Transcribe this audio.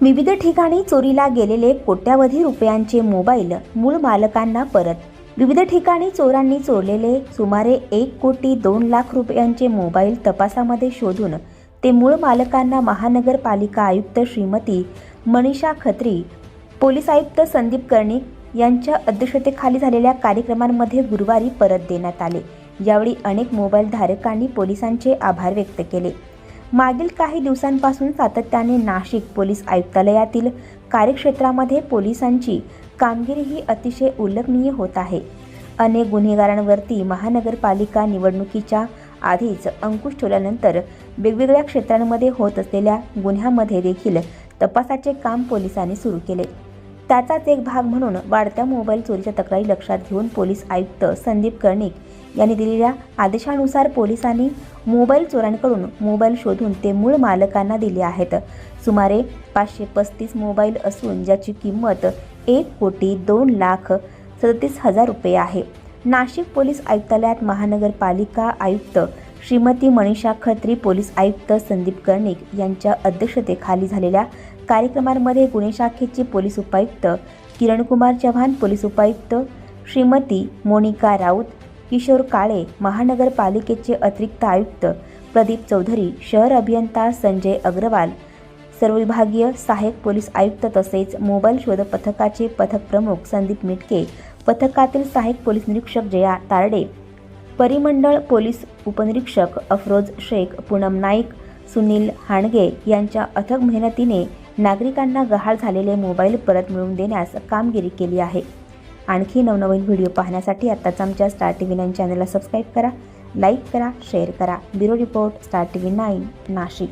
विविध ठिकाणी चोरीला गेलेले कोट्यावधी रुपयांचे मोबाईल मूळ मालकांना परत. विविध ठिकाणी चोरांनी चोरलेले सुमारे एक कोटी दोन लाख रुपयांचे मोबाईल तपासामध्ये शोधून ते मूळ मालकांना महानगरपालिका आयुक्त श्रीमती मनीषा खत्री पोलीस आयुक्त संदीप कर्णिक यांच्या अध्यक्षतेखाली झालेल्या कार्यक्रमांमध्ये गुरुवारी परत देण्यात आले. यावेळी अनेक मोबाईल धारकांनी पोलिसांचे आभार व्यक्त केले. मागील काही दिवसांपासून सातत्याने नाशिक पोलीस आयुक्तालयातील कार्यक्षेत्रामध्ये पोलिसांची कामगिरी ही अतिशय उल्लेखनीय होत आहे. अनेक गुन्हेगारांवरती महानगरपालिका निवडणुकीच्या आधीच अंकुश ठेवल्यानंतर वेगवेगळ्या क्षेत्रांमध्ये होत असलेल्या गुन्ह्यामध्ये देखील तपासाचे काम पोलिसांनी सुरू केले. त्याचाच एक भाग म्हणून वाढत्या मोबाईल चोरीच्या तक्रारी लक्षात घेऊन पोलीस आयुक्त संदीप कर्णिक यांनी दिलेल्या आदेशानुसार पोलिसांनी मोबाईल चोरांकडून मोबाईल शोधून ते मूळ मालकांना दिले आहेत. सुमारे पाचशे पस्तीस मोबाईल असून ज्याची किंमत एक कोटी दोन लाख सदतीस हजार रुपये आहे. नाशिक पोलीस आयुक्तालयात महानगरपालिका आयुक्त श्रीमती मनीषा खत्री पोलीस आयुक्त संदीप कर्णिक यांच्या अध्यक्षतेखाली झालेल्या कार्यक्रमांमध्ये गुन्हे शाखेचे पोलीस उपायुक्त किरणकुमार चव्हाण पोलीस उपायुक्त श्रीमती मोनिका राऊत किशोर काळे महानगरपालिकेचे अतिरिक्त आयुक्त प्रदीप चौधरी शहर अभियंता संजय अग्रवाल सर्व विभागीय सहाय्यक पोलीस आयुक्त तसेच मोबाईल शोध पथकाचे पथक प्रमुख संदीप मिटके पथकातील सहाय्यक पोलीस निरीक्षक जया तारडे परिमंडळ पोलीस उपनिरीक्षक अफरोज शेख पूनम नाईक सुनील हाणगे यांच्या अथक मेहनतीने नागरिकांना गहाळ झालेले मोबाईल परत मिळवून देण्यास कामगिरी केली आहे. आणखी नवनवीन व्हिडिओ पाहण्यासाठी आत्ताच आमच्या स्टार टी व्ही नाईन चॅनलला सबस्क्राईब करा लाईक करा शेअर करा. Bureau report star TV nine Nashik.